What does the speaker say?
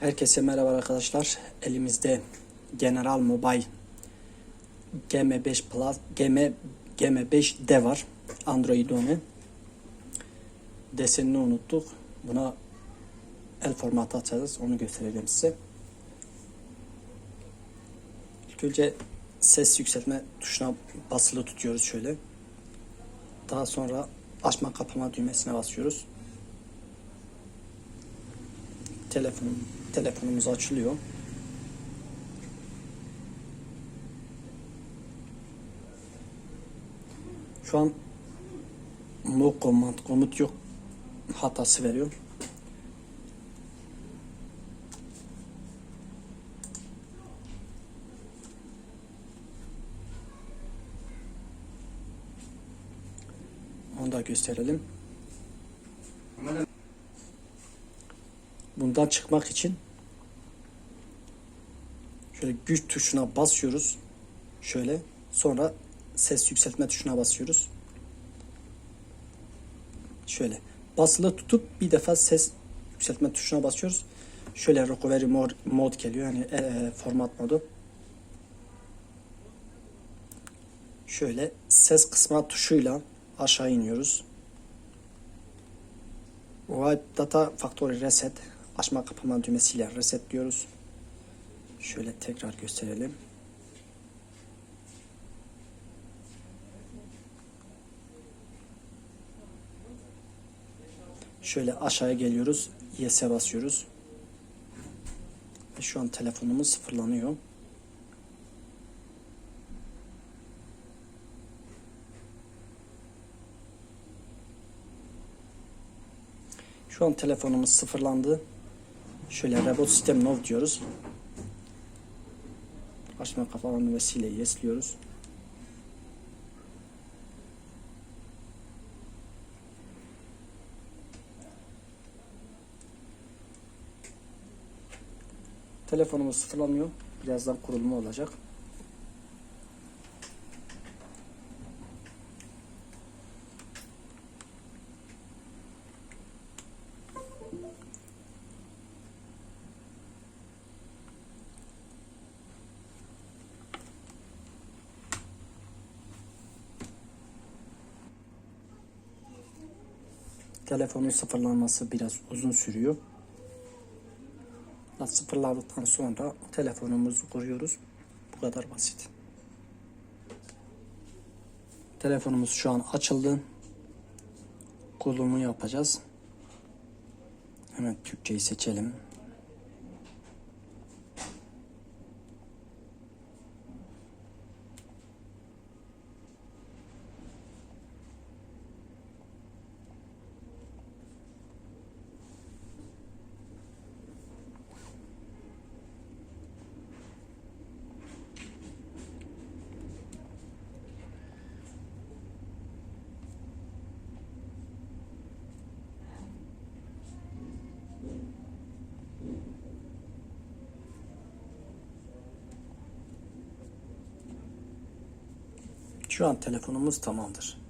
Herkese merhaba arkadaşlar. Elimizde General Mobile GM5 Plus GM GM5D var. Android onu. Desenini unuttuk. Buna el formatı açacağız. Onu göstereceğim size. İlk önce ses yükseltme tuşuna basılı tutuyoruz şöyle. Daha sonra açma kapama düğmesine basıyoruz. Telefon telefonumuz açılıyor. Şu an no command komut yok hatası veriyor. Onu da gösterelim. Bundan çıkmak için şöyle güç tuşuna basıyoruz. Şöyle sonra ses yükseltme tuşuna basıyoruz. Şöyle basılı tutup bir defa ses yükseltme tuşuna basıyoruz. Şöyle recovery mode, mod geliyor yani e, format modu. Şöyle ses kısma tuşuyla aşağı iniyoruz. White Data Factory Reset açma kapama düğmesiyle reset diyoruz. Şöyle tekrar gösterelim. Şöyle aşağıya geliyoruz. Yes'e basıyoruz. Şu an telefonumuz sıfırlanıyor. Şu an telefonumuz sıfırlandı. Şöyle Reboot System Nov diyoruz. Açma kapama düğmesiyle yes diyoruz. Telefonumuz sıfırlanıyor. Birazdan kurulumu olacak. Telefonun sıfırlanması biraz uzun sürüyor. Sıfırladıktan sonra telefonumuzu kuruyoruz. Bu kadar basit. Telefonumuz şu an açıldı. Kurulumu yapacağız. Hemen Türkçeyi seçelim. Şu an telefonumuz tamamdır.